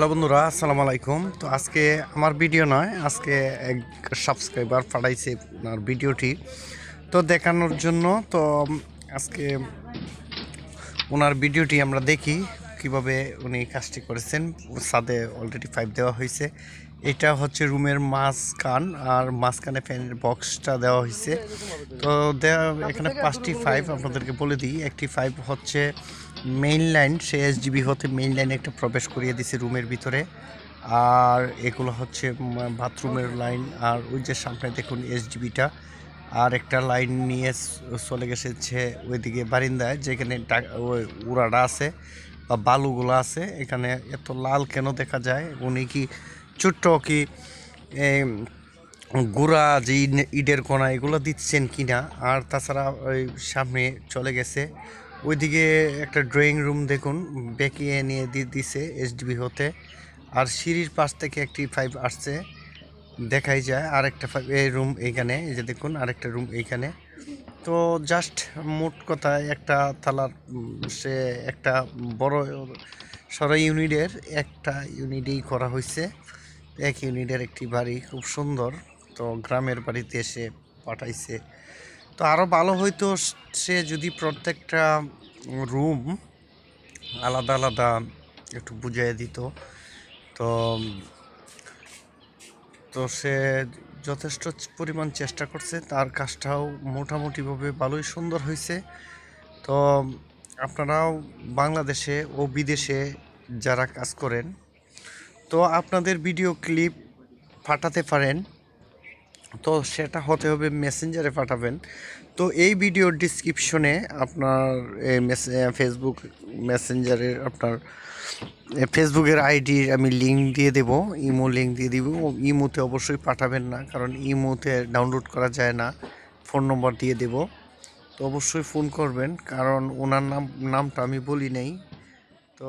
Hello বন্ধুরা, আসসালামু আলাইকুম। তো আজকে আমার ভিডিও নয়, আজকে এক সাবস্ক্রাইবার পাঠাইছে আপনার ভিডিওটি। তো দেখানোর জন্য, তো আজকে ওনার ভিডিওটি আমরা দেখি কীভাবে উনি কাজটি করেছেন। সাদে অলরেডি পাইপ দেওয়া হয়েছে। এটা হচ্ছে রুমের মাঝখান, আর মাঝখানে ফ্যানের বক্সটা দেওয়া হয়েছে। তো দেওয়া এখানে পাঁচটি ফাইভ আপনাদেরকে বলে দিই। একটি ফাইভ হচ্ছে মেইন লাইন সে এসজিবি হতে মেইন লাইনে একটা প্রবেশ করিয়ে দিছে রুমের ভিতরে। আর এগুলো হচ্ছে বাথরুমের লাইন আর ওই যে সামনে দেখুন এসজিবিটা আর একটা লাইন নিয়ে চলে গেছে ওইদিকে বারিন্দায় যেখানে উড়াটা আছে বা বালুগুলো আছে। এখানে এত লাল কেন দেখা যায়? উনি কি ছোট্ট কি গুড়া যে ইটের কোনা এগুলো দিচ্ছেন কিনা? আর তাছাড়া ওই সামনে চলে গেছে ওইদিকে একটা ড্রয়িং রুম দেখুন, বেঁকিয়ে নিয়ে দিয়ে দিছে এসডিবি হতে। আর সিঁড়ির পাশ থেকে একটি ফাইভ আসছে, দেখাই যায়। আর একটা ফাইভ এই রুম এইখানে, এই যে দেখুন, আরেকটা রুম এইখানে। তো জাস্ট মোট কথা, একটা থালার সে একটা বড় সর ইউনিটের, একটা ইউনিটেই করা হয়েছে এক ইউনিটের একটি বাড়ি, খুব সুন্দর। তো গ্রামের বাড়িতে এসে পাঠাইছে। তো আরও ভালো হইতো সে যদি প্রত্যেকটা রুম আলাদা আলাদা একটু বুঝিয়ে দিত। তো তো সে যথেষ্ট পরিমাণ চেষ্টা করছে, তার কাজটাও মোটামুটিভাবে ভালোই সুন্দর হয়েছে তো, আপনারাও বাংলাদেশে ও বিদেশে যারা কাজ করেন, তো আপনাদের ভিডিও ক্লিপ পাঠাতে পারেন। তো সেটা হতে হবে মেসেঞ্জারে পাঠাবেন। তো এই ভিডিওর ডিসক্রিপশনে আপনার ফেসবুক মেসেঞ্জারের আপনার ফেসবুকের আইডি আমি লিঙ্ক দিয়ে দেব ইমো লিঙ্ক দিয়ে দিব। ইমোতে অবশ্যই পাঠাবেন না, কারণ ইমোতে ডাউনলোড করা যায় না। ফোন নম্বর দিয়ে দেব। তো অবশ্যই ফোন করবেন, কারণ ওনার নাম, নামটা আমি বলি নাই। তো